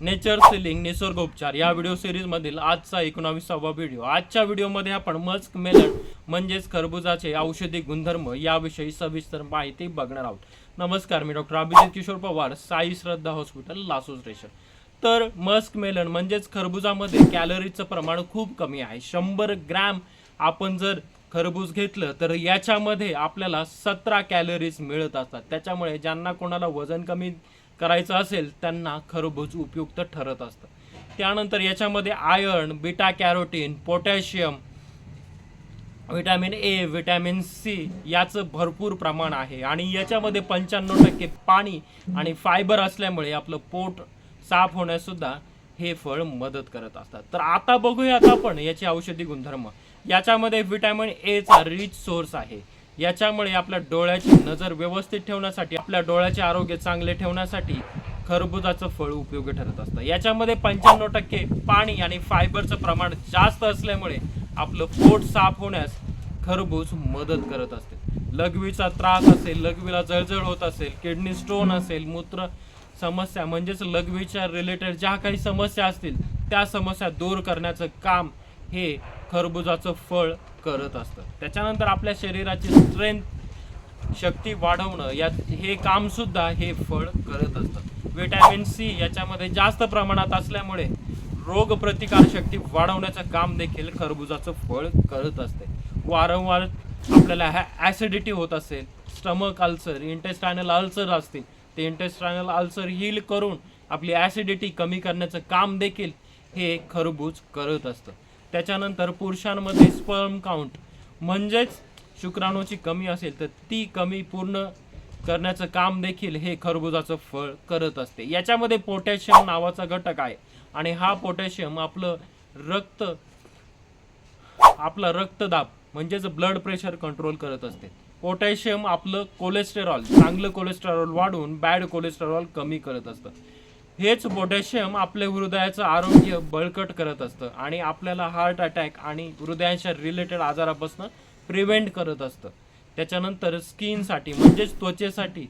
Nature ceiling निसर्गोपचार या video सिरीजमधील आजचा एकोणावीसावा व्हिडिओ. आजच्या व्हिडिओमध्ये आपण मस्क मेलन म्हणजेच खरबुजाचे औषधी गुणधर्म याविषयी सविस्तर माहिती बघणार आहोत. नमस्कार मी doctor Abhijit Kishor Pawar Sai Shraddha hospital Lasu station. तर मस्क मेलन म्हणजेच खरबुजामध्ये कॅलरीचं प्रमाण खूप कमी आहे. शंभर ग्रॅम आपण जर खरबूज घेतलं तर याच्यामध्ये आपल्याला सतरा कॅलरीज मिळत असतात. त्याच्यामुळे ज्यांना कोणाला वजन कमी करायचं असेल त्यांना खरबूज उपयुक्त ठरत असतं. त्यानंतर याच्यामध्ये iron beta carotene potassium vitamin A vitamin C याचं भरपूर प्रमाण आहे. आणि याच्यामध्ये पंच्याण्णव टक्के पाणी आणि फायबर असल्यामुळे आपलं पोट साफ होण्यास सुद्धा हे फळ मदत करत असतात. तर आता बघूयात आपण याचे औषधी गुणधर्म. याच्यामध्ये व्हिटॅमिन एचा रिच सोर्स आहे. याच्यामुळे आपल्या डोळ्याची नजर व्यवस्थित ठेवण्यासाठी आपल्या डोळ्याचे आरोग्य चांगले ठेवण्यासाठी खरबुजाचं फळ उपयोगी ठरत असतं. याच्यामध्ये पंच्याण्णव टक्के पाणी आणि फायबरचं प्रमाण जास्त असल्यामुळे आपलं पोट साफ होण्यास खरबूज मदत करत असते. लघवीचा त्रास असेल लघवीला जळजळ होत असेल किडनी स्टोन असेल मूत्र समस्या म्हणजेच लघवीच्या रिलेटेड ज्या काही समस्या असतील त्या समस्या दूर करण्याचं काम हे खरबुजाचं फळ करत असतं. त्याच्यानंतर आपल्या शरीराची स्ट्रेंथ शक्ती वाढवणं यात हे कामसुद्धा हे फळ करत असतं. विटॅमिन सी याच्यामध्ये जास्त प्रमाणात असल्यामुळे रोग प्रतिकार शक्ती वाढवण्याचं काम देखील खरबुजाचं फळ करत असते. वारंवार आपल्याला ह्या ॲसिडिटी होत असेल स्टमक अल्सर इंटेस्टायनल अल्सर असतील ते इंटेस्टायनल अल्सर हील करून आपली ॲसिडिटी कमी करण्याचं काम देखील हे खरबूज करत असतं. त्याच्यानंतर पुरुषांमध्ये स्पर्म काउंट म्हणजेच शुक्राणूची कमी असेल तर ती कमी पूर्ण करण्याचं काम देखील हे खरबुजाचं फळ करत असते. याच्यामध्ये पोटॅशियम नावाचा घटक आहे आणि हा पोटॅशियम आपलं रक्त आपला रक्तदाब म्हणजेच ब्लड प्रेशर कंट्रोल करत असते. पोटॅशियम आपलं कोलेस्टेरॉल चांगलं कोलेस्टेरॉल वाढून बॅड कोलेस्टेरॉल कमी करत असतं. हेच पोटॅशियम आपले हृदयाचं आरोग्य बळकट करत असतं आणि आपल्याला हार्ट अटॅक आणि हृदयाच्या रिलेटेड आजारापासून प्रिव्हेंट करत असतं. त्याच्यानंतर स्किनसाठी म्हणजेच त्वचेसाठी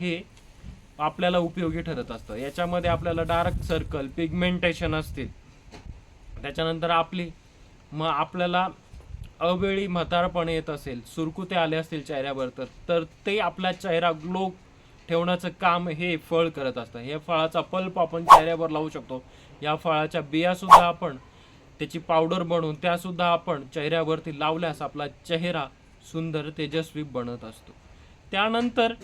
हे आपल्याला उपयोगी ठरत असतं. याच्यामध्ये आपल्याला डार्क सर्कल पिगमेंटेशन असतील. त्याच्यानंतर आपली मग आपल्याला अवेळी म्हातारपण येत असेल सुरकुते आले असतील चेहऱ्यावर तर ते आपला चेहरा ग्लो ठेवण्याचं काम हे फळ करत असतं. हे फळाचा पल्प आपण चेहऱ्यावर लावू शकतो. या फळाच्या बियासुद्धा आपण त्याची पावडर बनवून त्यासुद्धा आपण चेहऱ्यावरती लावल्यास आपला चेहरा सुंदर तेजस्वी बनत असतो. त्यानंतर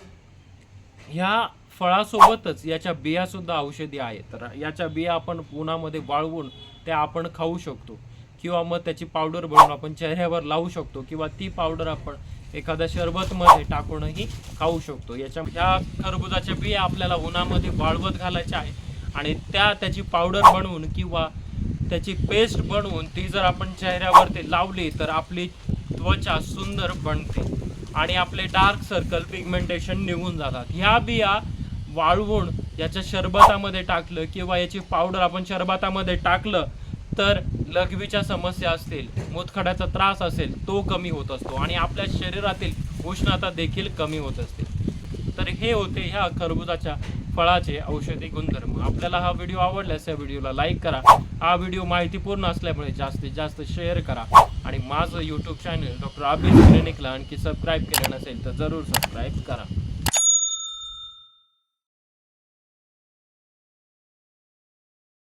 ह्या फळासोबतच याच्या बियासुद्धा औषधी आहेत. तर याच्या बिया आपण उन्हामध्ये वाळवून त्या आपण खाऊ शकतो. किंवा मग त्याची पावडर बनवून आपण चेहऱ्यावर लावू शकतो. किंवा ती पावडर आपण एखाद्या शरबतमध्ये टाकूनही खाऊ शकतो. याच्या ह्या खरबुजाच्या बिया आपल्याला उन्हामध्ये वाळवत घालायच्या आहे आणि त्या त्याची पावडर बनवून किंवा त्याची पेस्ट बनवून ती जर आपण चेहऱ्यावरती लावली तर आपली त्वचा सुंदर बनते आणि आपले डार्क सर्कल पिगमेंटेशन निघून जातात. ह्या बिया वाळवून याच्या शरबतामध्ये टाकलं किंवा याची पावडर आपण शरबतामध्ये टाकलं तर लघवीच्या समस्या असतील मुतखड्याचा त्रास असेल तो कमी होत असतो. आणि आपल्या शरीरातील उष्णता देखील कमी होत असते. तर हे होते ह्या खरबुजाच्या फळाचे औषधी गुणधर्म. आपल्याला हा व्हिडिओ आवडल्यास या व्हिडिओला लाईक करा. हा व्हिडिओ माहितीपूर्ण असल्यामुळे जास्तीत जास्त शेअर करा. आणि माझं यूट्यूब चॅनल डॉक्टर अभिज क्लिनिकला आणखी सबस्क्राईब केलं नसेल तर जरूर सबस्क्राईब करा.